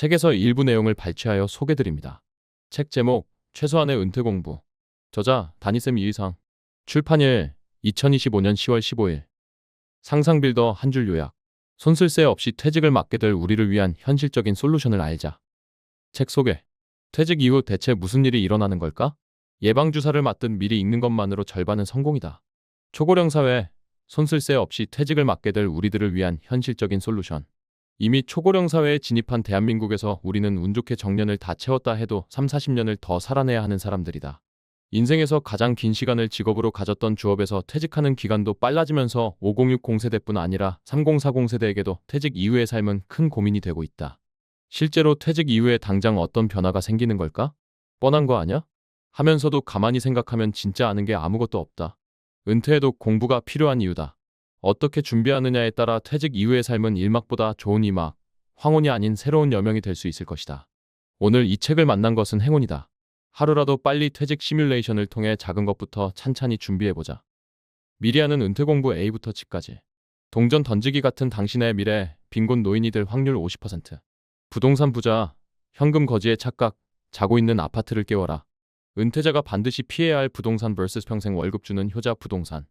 책에서 일부 내용을 발췌하여 소개드립니다. 책 제목 최소한의 은퇴 공부 저자 다니쌤 이의상 출판일 2025년 10월 15일 상상빌더 한 줄 요약 손쓸 새 없이 퇴직을 막게 될 우리를 위한 현실적인 솔루션을 알자. 책 소개 퇴직 이후 대체 무슨 일이 일어나는 걸까? 예방주사를 맞듯 미리 읽는 것만으로 절반은 성공이다. 초고령 사회 손쓸 새 없이 퇴직을 막게 될 우리들을 위한 현실적인 솔루션 이미 초고령 사회에 진입한 대한민국에서 우리는 운 좋게 정년을 다 채웠다 해도 3, 40년을 더 살아내야 하는 사람들이다. 인생에서 가장 긴 시간을 직업으로 가졌던 주업에서 퇴직하는 기간도 빨라지면서 5060 세대뿐 아니라 3040 세대에게도 퇴직 이후의 삶은 큰 고민이 되고 있다. 실제로 퇴직 이후에 당장 어떤 변화가 생기는 걸까? 뻔한 거 아냐? 하면서도 가만히 생각하면 진짜 아는 게 아무것도 없다. 은퇴에도 공부가 필요한 이유다. 어떻게 준비하느냐에 따라 퇴직 이후의 삶은 일막보다 좋은 이막, 황혼이 아닌 새로운 여명이 될 수 있을 것이다. 오늘 이 책을 만난 것은 행운이다. 하루라도 빨리 퇴직 시뮬레이션을 통해 작은 것부터 찬찬히 준비해보자. 미리 하는 은퇴 공부 A부터 G까지. 동전 던지기 같은 당신의 미래, 빈곤 노인이 될 확률 50%. 부동산 부자, 현금 거지의 착각, 자고 있는 아파트를 깨워라. 은퇴자가 반드시 피해야 할 부동산 vs 평생 월급 주는 효자 부동산.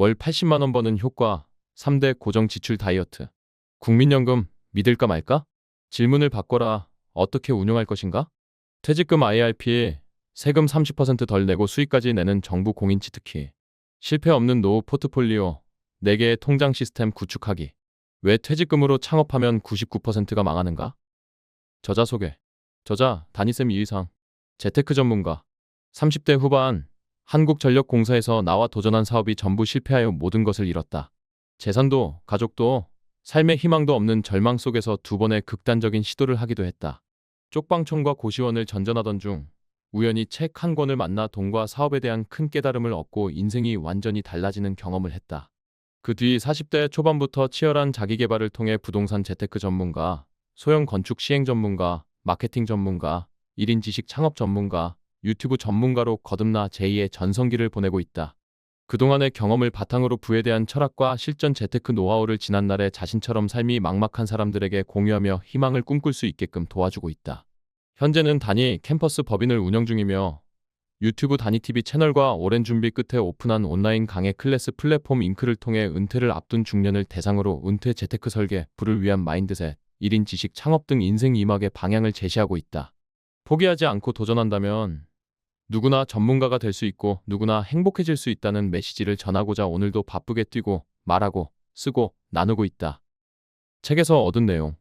월 80만 원 버는 효과 3대 고정 지출 다이어트. 국민연금 믿을까 말까? 질문을 바꿔라. 어떻게 운용할 것인가? 퇴직금 IRP 세금 30%덜 내고 수익까지 내는 정부 공인 치트키. 실패 없는 노후 포트폴리오 4개의 통장 시스템 구축하기. 왜 퇴직금으로 창업하면 99%가 망하는가? 저자 소개. 저자 다니쌤 이의상. 재테크 전문가. 30대 후반 한국전력공사에서 나와 도전한 사업이 전부 실패하여 모든 것을 잃었다. 재산도 가족도 삶의 희망도 없는 절망 속에서 두 번의 극단적인 시도를 하기도 했다. 쪽방촌과 고시원을 전전하던 중 우연히 책 한 권을 만나 돈과 사업에 대한 큰 깨달음을 얻고 인생이 완전히 달라지는 경험을 했다. 그 뒤 40대 초반부터 치열한 자기개발을 통해 부동산 재테크 전문가, 소형 건축 시행 전문가, 마케팅 전문가, 1인 지식 창업 전문가, 유튜브 전문가로 거듭나 제2의 전성기를 보내고 있다. 그동안의 경험을 바탕으로 부에 대한 철학과 실전 재테크 노하우를 지난날의 자신처럼 삶이 막막한 사람들에게 공유하며 희망을 꿈꿀 수 있게끔 도와주고 있다. 현재는 단위 캠퍼스 법인을 운영 중이며 유튜브 단위TV 채널과 오랜 준비 끝에 오픈한 온라인 강의 클래스 플랫폼 잉크를 통해 은퇴를 앞둔 중년을 대상으로 은퇴 재테크 설계, 부를 위한 마인드셋, 1인 지식 창업 등 인생 이막의 방향을 제시하고 있다. 포기하지 않고 도전한다면 누구나 전문가가 될 수 있고 누구나 행복해질 수 있다는 메시지를 전하고자 오늘도 바쁘게 뛰고 말하고 쓰고 나누고 있다. 책에서 얻은 내용.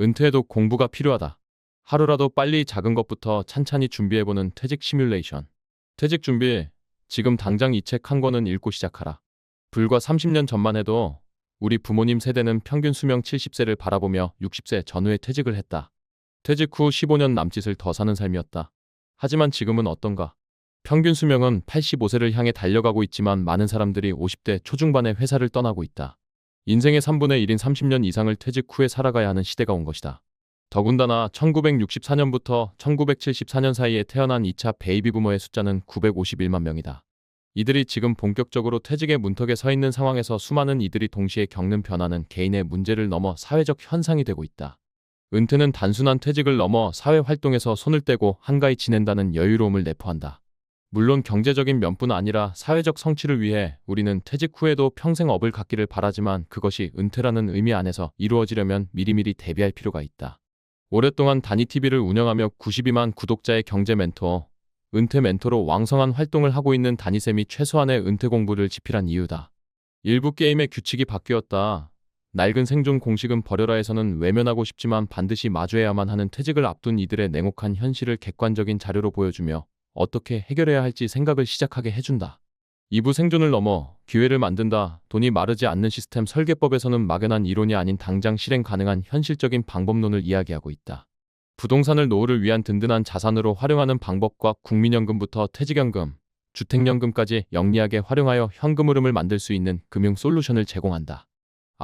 은퇴에도 공부가 필요하다. 하루라도 빨리 작은 것부터 찬찬히 준비해보는 퇴직 시뮬레이션. 퇴직 준비. 지금 당장 이 책 한 권은 읽고 시작하라. 불과 30년 전만 해도 우리 부모님 세대는 평균 수명 70세를 바라보며 60세 전후에 퇴직을 했다. 퇴직 후 15년 남짓을 더 사는 삶이었다. 하지만 지금은 어떤가? 평균 수명은 85세를 향해 달려가고 있지만 많은 사람들이 50대 초중반에 회사를 떠나고 있다. 인생의 3분의 1인 30년 이상을 퇴직 후에 살아가야 하는 시대가 온 것이다. 더군다나 1964년부터 1974년 사이에 태어난 2차 베이비 부머의 숫자는 951만 명이다. 이들이 지금 본격적으로 퇴직의 문턱에 서 있는 상황에서 수많은 이들이 동시에 겪는 변화는 개인의 문제를 넘어 사회적 현상이 되고 있다. 은퇴는 단순한 퇴직을 넘어 사회 활동에서 손을 떼고 한가히 지낸다는 여유로움을 내포한다. 물론 경제적인 면뿐 아니라 사회적 성취를 위해 우리는 퇴직 후에도 평생 업을 갖기를 바라지만 그것이 은퇴라는 의미 안에서 이루어지려면 미리미리 대비할 필요가 있다. 오랫동안 단위TV를 운영하며 92만 구독자의 경제 멘토, 은퇴 멘토로 왕성한 활동을 하고 있는 단위쌤이 최소한의 은퇴 공부를 집필한 이유다. 일부 게임의 규칙이 바뀌었다. 낡은 생존 공식은 버려라에서는 외면하고 싶지만 반드시 마주해야만 하는 퇴직을 앞둔 이들의 냉혹한 현실을 객관적인 자료로 보여주며 어떻게 해결해야 할지 생각을 시작하게 해준다. 2부 생존을 넘어 기회를 만든다. 돈이 마르지 않는 시스템 설계법에서는 막연한 이론이 아닌 당장 실행 가능한 현실적인 방법론을 이야기하고 있다. 부동산을 노후를 위한 든든한 자산으로 활용하는 방법과 국민연금부터 퇴직연금, 주택연금까지 영리하게 활용하여 현금 흐름을 만들 수 있는 금융 솔루션을 제공한다.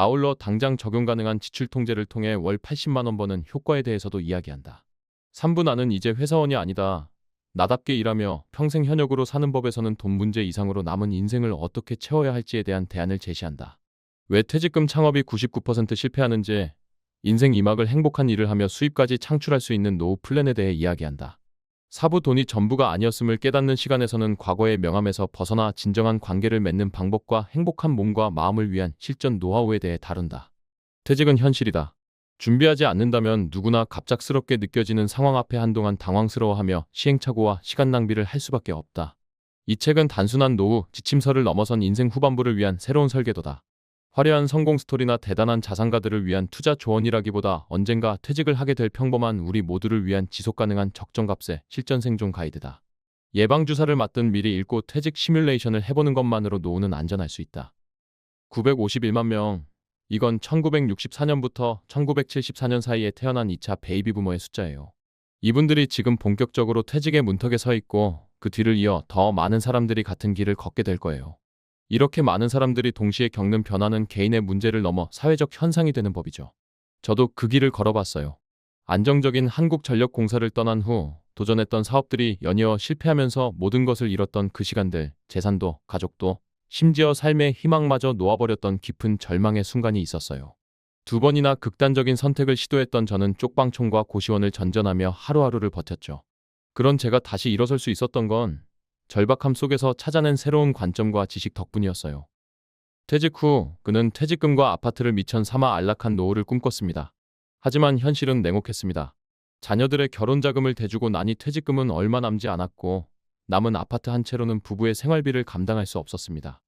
아울러 당장 적용 가능한 지출 통제를 통해 월 80만 원 버는 효과에 대해서도 이야기한다. 3부 나는 이제 회사원이 아니다. 나답게 일하며 평생 현역으로 사는 법에서는 돈 문제 이상으로 남은 인생을 어떻게 채워야 할지에 대한 대안을 제시한다. 왜 퇴직금 창업이 99% 실패하는지, 인생 이막을 행복한 일을 하며 수입까지 창출할 수 있는 노후 플랜에 대해 이야기한다. 사부 돈이 전부가 아니었음을 깨닫는 시간에서는 과거의 명함에서 벗어나 진정한 관계를 맺는 방법과 행복한 몸과 마음을 위한 실전 노하우에 대해 다룬다. 퇴직은 현실이다. 준비하지 않는다면 누구나 갑작스럽게 느껴지는 상황 앞에 한동안 당황스러워하며 시행착오와 시간 낭비를 할 수밖에 없다. 이 책은 단순한 노후, 지침서를 넘어선 인생 후반부를 위한 새로운 설계도다. 화려한 성공 스토리나 대단한 자산가들을 위한 투자 조언이라기보다 언젠가 퇴직을 하게 될 평범한 우리 모두를 위한 지속 가능한 적정값의 실전 생존 가이드다. 예방주사를 맞든 미리 읽고 퇴직 시뮬레이션을 해보는 것만으로 노후는 안전할 수 있다. 951만 명. 이건 1964년부터 1974년 사이에 태어난 2차 베이비 부머의 숫자예요. 이분들이 지금 본격적으로 퇴직의 문턱에 서 있고 그 뒤를 이어 더 많은 사람들이 같은 길을 걷게 될 거예요. 이렇게 많은 사람들이 동시에 겪는 변화는 개인의 문제를 넘어 사회적 현상이 되는 법이죠. 저도 그 길을 걸어봤어요. 안정적인 한국전력공사를 떠난 후 도전했던 사업들이 연이어 실패하면서 모든 것을 잃었던 그 시간들, 재산도, 가족도, 심지어 삶의 희망마저 놓아버렸던 깊은 절망의 순간이 있었어요. 두 번이나 극단적인 선택을 시도했던 저는 쪽방촌과 고시원을 전전하며 하루하루를 버텼죠. 그런 제가 다시 일어설 수 있었던 건 절박함 속에서 찾아낸 새로운 관점과 지식 덕분이었어요. 퇴직 후 그는 퇴직금과 아파트를 미천 삼아 안락한 노후를 꿈꿨습니다. 하지만 현실은 냉혹했습니다. 자녀들의 결혼 자금을 대주고 나니 퇴직금은 얼마 남지 않았고 남은 아파트 한 채로는 부부의 생활비를 감당할 수 없었습니다.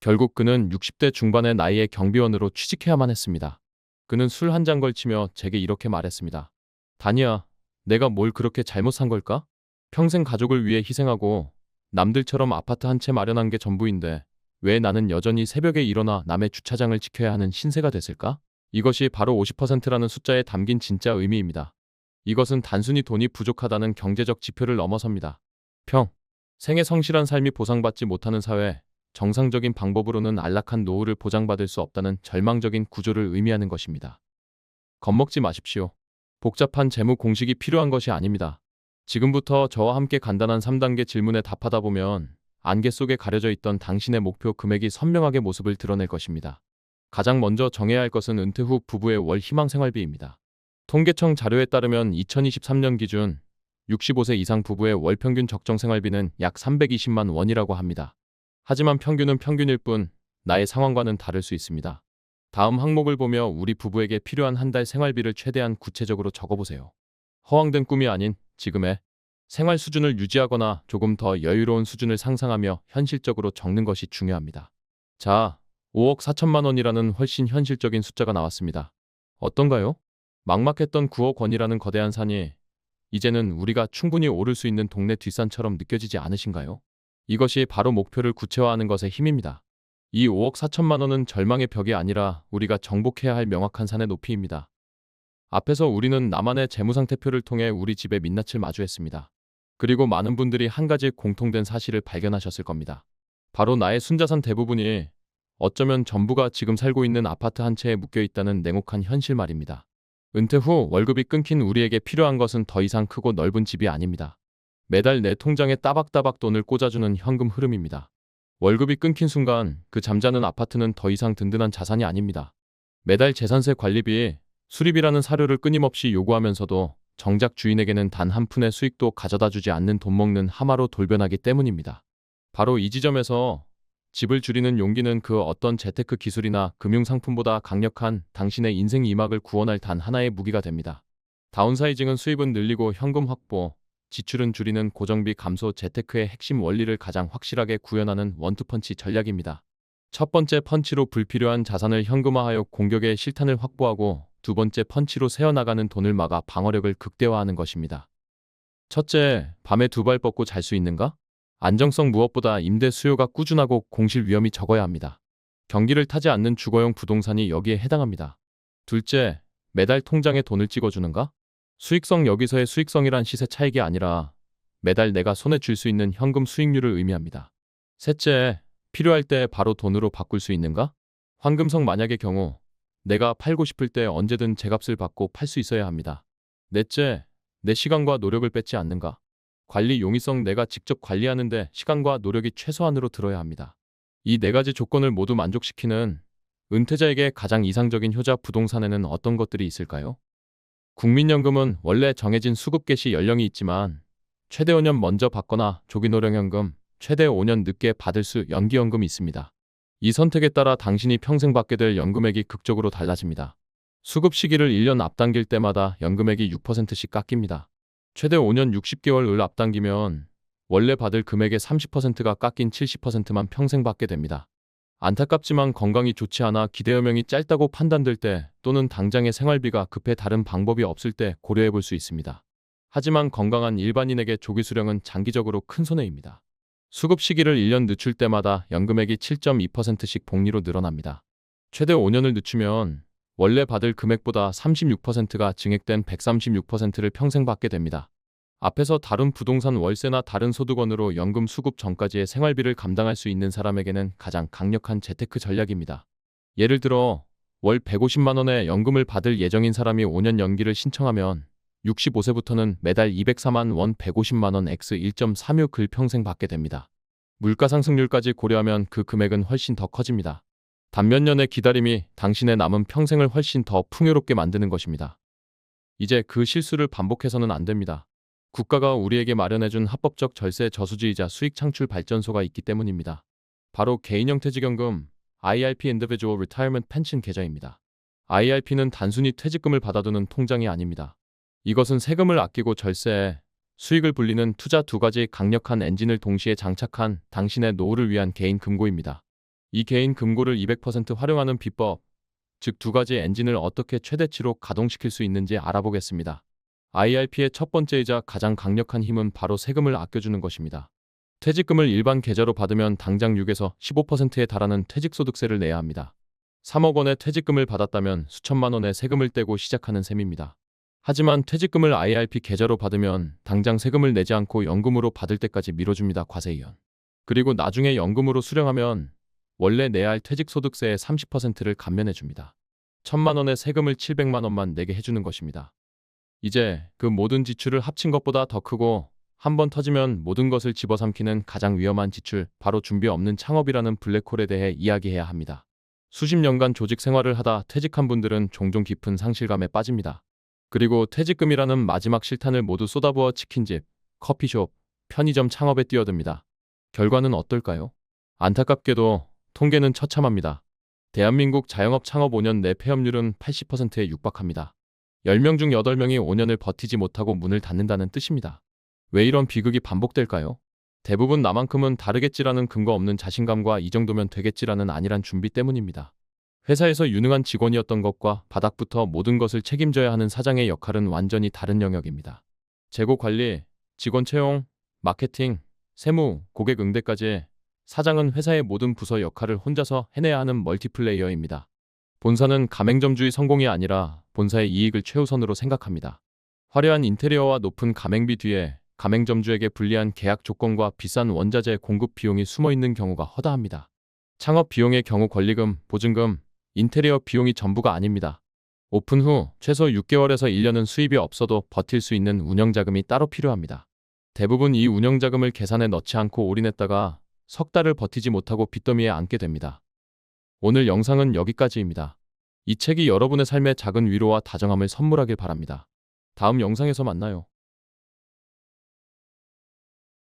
결국 그는 60대 중반의 나이에 경비원으로 취직해야만 했습니다. 그는 술 한 잔 걸치며 제게 이렇게 말했습니다. 다니야, 내가 뭘 그렇게 잘못 산 걸까? 평생 가족을 위해 희생하고 남들처럼 아파트 한 채 마련한 게 전부인데 왜 나는 여전히 새벽에 일어나 남의 주차장을 지켜야 하는 신세가 됐을까? 이것이 바로 50%라는 숫자에 담긴 진짜 의미입니다. 이것은 단순히 돈이 부족하다는 경제적 지표를 넘어섭니다. 평. 생의 성실한 삶이 보상받지 못하는 사회, 정상적인 방법으로는 안락한 노후를 보장받을 수 없다는 절망적인 구조를 의미하는 것입니다. 겁먹지 마십시오. 복잡한 재무 공식이 필요한 것이 아닙니다. 지금부터 저와 함께 간단한 3단계 질문에 답하다 보면 안개 속에 가려져 있던 당신의 목표 금액이 선명하게 모습을 드러낼 것입니다. 가장 먼저 정해야 할 것은 은퇴 후 부부의 월 희망 생활비입니다. 통계청 자료에 따르면 2023년 기준 65세 이상 부부의 월 평균 적정 생활비는 약 320만 원이라고 합니다. 하지만 평균은 평균일 뿐 나의 상황과는 다를 수 있습니다. 다음 항목을 보며 우리 부부에게 필요한 한 달 생활비를 최대한 구체적으로 적어보세요. 허황된 꿈이 아닌 지금의 생활 수준을 유지하거나 조금 더 여유로운 수준을 상상하며 현실적으로 적는 것이 중요합니다. 자, 5억 4천만 원이라는 훨씬 현실적인 숫자가 나왔습니다. 어떤가요? 막막했던 9억 원이라는 거대한 산이 이제는 우리가 충분히 오를 수 있는 동네 뒷산처럼 느껴지지 않으신가요? 이것이 바로 목표를 구체화하는 것의 힘입니다. 이 5억 4천만 원은 절망의 벽이 아니라 우리가 정복해야 할 명확한 산의 높이입니다. 앞에서 우리는 나만의 재무상태표를 통해 우리 집의 민낯을 마주했습니다. 그리고 많은 분들이 한 가지 공통된 사실을 발견하셨을 겁니다. 바로 나의 순자산 대부분이 어쩌면 전부가 지금 살고 있는 아파트 한 채에 묶여 있다는 냉혹한 현실 말입니다. 은퇴 후 월급이 끊긴 우리에게 필요한 것은 더 이상 크고 넓은 집이 아닙니다. 매달 내 통장에 따박따박 돈을 꽂아주는 현금 흐름입니다. 월급이 끊긴 순간 그 잠자는 아파트는 더 이상 든든한 자산이 아닙니다. 매달 재산세 관리비, 수리비라는 사료를 끊임없이 요구하면서도 정작 주인에게는 단 한 푼의 수익도 가져다 주지 않는 돈 먹는 하마로 돌변하기 때문입니다. 바로 이 지점에서 집을 줄이는 용기는 그 어떤 재테크 기술이나 금융상품보다 강력한 당신의 인생 이막을 구원할 단 하나의 무기가 됩니다. 다운사이징은 수입은 늘리고 현금 확보, 지출은 줄이는 고정비 감소 재테크의 핵심 원리를 가장 확실하게 구현하는 원투펀치 전략입니다. 첫 번째 펀치로 불필요한 자산을 현금화하여 공격의 실탄을 확보하고 두 번째 펀치로 새어나가는 돈을 막아 방어력을 극대화하는 것입니다. 첫째, 밤에 두 발 뻗고 잘 수 있는가? 안정성 무엇보다 임대 수요가 꾸준하고 공실 위험이 적어야 합니다. 경기를 타지 않는 주거용 부동산이 여기에 해당합니다. 둘째, 매달 통장에 돈을 찍어주는가? 수익성 여기서의 수익성이란 시세 차익이 아니라 매달 내가 손에 쥘 수 있는 현금 수익률을 의미합니다. 셋째, 필요할 때 바로 돈으로 바꿀 수 있는가? 황금성 만약의 경우 내가 팔고 싶을 때 언제든 제값을 받고 팔 수 있어야 합니다. 넷째, 내 시간과 노력을 뺏지 않는가? 관리 용이성 내가 직접 관리하는데 시간과 노력이 최소한으로 들어야 합니다. 이 네 가지 조건을 모두 만족시키는 은퇴자에게 가장 이상적인 효자 부동산에는 어떤 것들이 있을까요? 국민연금은 원래 정해진 수급 개시 연령이 있지만 최대 5년 먼저 받거나 조기노령연금, 최대 5년 늦게 받을 수 연기연금이 있습니다. 이 선택에 따라 당신이 평생 받게 될 연금액이 극적으로 달라집니다. 수급 시기를 1년 앞당길 때마다 연금액이 6%씩 깎입니다. 최대 5년 60개월을 앞당기면 원래 받을 금액의 30%가 깎인 70%만 평생 받게 됩니다. 안타깝지만 건강이 좋지 않아 기대여명이 짧다고 판단될 때 또는 당장의 생활비가 급해 다른 방법이 없을 때 고려해 볼 수 있습니다. 하지만 건강한 일반인에게 조기 수령은 장기적으로 큰 손해입니다. 수급 시기를 1년 늦출 때마다 연금액이 7.2%씩 복리로 늘어납니다. 최대 5년을 늦추면 원래 받을 금액보다 36%가 증액된 136%를 평생 받게 됩니다. 앞에서 다룬 부동산 월세나 다른 소득원으로 연금 수급 전까지의 생활비를 감당할 수 있는 사람에게는 가장 강력한 재테크 전략입니다. 예를 들어 월 150만 원의 연금을 받을 예정인 사람이 5년 연기를 신청하면 65세부터는 매달 204만 원 150만 원 X 1.36을 평생 받게 됩니다. 물가 상승률까지 고려하면 그 금액은 훨씬 더 커집니다. 단 몇 년의 기다림이 당신의 남은 평생을 훨씬 더 풍요롭게 만드는 것입니다. 이제 그 실수를 반복해서는 안 됩니다. 국가가 우리에게 마련해준 합법적 절세 저수지이자 수익 창출 발전소가 있기 때문입니다. 바로 개인형 퇴직연금 IRP Individual Retirement Pension 계좌입니다. IRP는 단순히 퇴직금을 받아두는 통장이 아닙니다. 이것은 세금을 아끼고 절세에 수익을 불리는 투자 두 가지 강력한 엔진을 동시에 장착한 당신의 노후를 위한 개인 금고입니다. 이 개인 금고를 200% 활용하는 비법, 즉 두 가지 엔진을 어떻게 최대치로 가동시킬 수 있는지 알아보겠습니다. IRP의 첫 번째이자 가장 강력한 힘은 바로 세금을 아껴주는 것입니다. 퇴직금을 일반 계좌로 받으면 당장 6에서 15%에 달하는 퇴직소득세를 내야 합니다. 3억 원의 퇴직금을 받았다면 수천만 원의 세금을 떼고 시작하는 셈입니다. 하지만 퇴직금을 IRP 계좌로 받으면 당장 세금을 내지 않고 연금으로 받을 때까지 미뤄줍니다. 과세이연. 그리고 나중에 연금으로 수령하면 원래 내야 할 퇴직소득세의 30%를 감면해줍니다. 천만 원의 세금을 700만 원만 내게 해주는 것입니다. 이제 그 모든 지출을 합친 것보다 더 크고 한 번 터지면 모든 것을 집어삼키는 가장 위험한 지출, 바로 준비 없는 창업이라는 블랙홀에 대해 이야기해야 합니다. 수십 년간 조직 생활을 하다 퇴직한 분들은 종종 깊은 상실감에 빠집니다. 그리고 퇴직금이라는 마지막 실탄을 모두 쏟아부어 치킨집, 커피숍, 편의점 창업에 뛰어듭니다. 결과는 어떨까요? 안타깝게도 통계는 처참합니다. 대한민국 자영업 창업 5년 내 폐업률은 80%에 육박합니다. 10명 중 8명이 5년을 버티지 못하고 문을 닫는다는 뜻입니다. 왜 이런 비극이 반복될까요? 대부분 나만큼은 다르겠지라는 근거 없는 자신감과 이 정도면 되겠지라는 안일한 준비 때문입니다. 회사에서 유능한 직원이었던 것과 바닥부터 모든 것을 책임져야 하는 사장의 역할은 완전히 다른 영역입니다. 재고 관리, 직원 채용, 마케팅, 세무, 고객 응대까지 사장은 회사의 모든 부서 역할을 혼자서 해내야 하는 멀티플레이어입니다. 본사는 가맹점주의 성공이 아니라 본사의 이익을 최우선으로 생각합니다. 화려한 인테리어와 높은 가맹비 뒤에 가맹점주에게 불리한 계약 조건과 비싼 원자재 공급 비용이 숨어 있는 경우가 허다합니다. 창업 비용의 경우 권리금, 보증금, 인테리어 비용이 전부가 아닙니다. 오픈 후 최소 6개월에서 1년은 수입이 없어도 버틸 수 있는 운영자금이 따로 필요합니다. 대부분 이 운영자금을 계산에 넣지 않고 올인했다가 석 달을 버티지 못하고 빚더미에 앉게 됩니다. 오늘 영상은 여기까지입니다. 이 책이 여러분의 삶에 작은 위로와 다정함을 선물하길 바랍니다. 다음 영상에서 만나요.